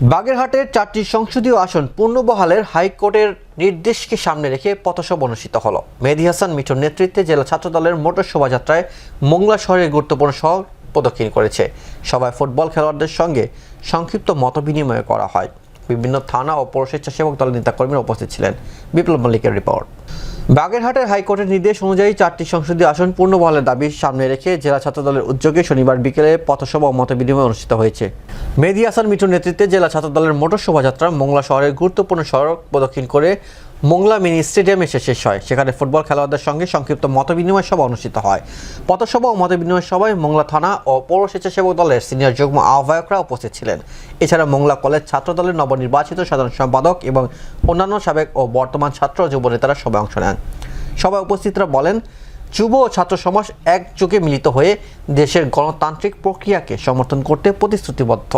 বাগেরহাটের চারটি সংসদীয় আসন পুনর্বহালের হাইকোর্টের নির্দেশকে সামনে রেখে পথসভা অনুষ্ঠিত হল। মেহেদি হাসান মিঠুর নেতৃত্বে জেলা ছাত্রদলের মোটর শোভাযাত্রায় মোংলা শহরের গুরুত্বপূর্ণ শহর প্রদক্ষিণ করেছে। সভায় ফুটবল খেলোয়াড়দের সঙ্গে সংক্ষিপ্ত মতবিনিময় করা হয়। বিভিন্ন থানা ও পৌর স্বেচ্ছাসেবক দলের নেতাকর্মীরা উপস্থিত ছিলেন। বিপ্লব মল্লিকের রিপোর্ট। বাগেরহাটের হাইকোর্টের নির্দেশ অনুযায়ী চারটি সংসদীয় আসন পূর্ণ পূর্ণবহালের দাবি সামনে রেখে জেলা ছাত্রদলের উদ্যোগে শনিবার বিকেলে পথসভা ও মতবিনিময় অনুষ্ঠিত হয়েছে। মেহেদি হাসান মিঠুর নেতৃত্বে জেলা ছাত্রদলের মোটর শোভাযাত্রা মোংলা শহরের গুরুত্বপূর্ণ সড়ক প্রদক্ষিণ করে মোংলা মিনি স্টেডিয়ামে এসে শেষ হয়। সেখানে ফুটবল খেলোয়াড়দের সঙ্গে সংক্ষিপ্ত মতবিনিময় সভা অনুষ্ঠিত হয়। পথসভা ও মতবিনিময় সভায় মোংলা থানা ও পৌর স্বেচ্ছাসেবক দলের সিনিয়র যুগ্ম আহ্বায়করা উপস্থিত ছিলেন। এছাড়া মোংলা কলেজ ছাত্র দলের নবনির্বাচিত সাধারণ সম্পাদক এবং অন্যান্য সাবেক ও বর্তমান ছাত্র ও যুব নেতারা সভায় অংশ নেন। সভায় উপস্থিতরা বলেন, যুব ও ছাত্র সমাজ একযোগে মিলিত হয়ে দেশের গণতান্ত্রিক প্রক্রিয়াকে সমর্থন করতে প্রতিশ্রুতিবদ্ধ।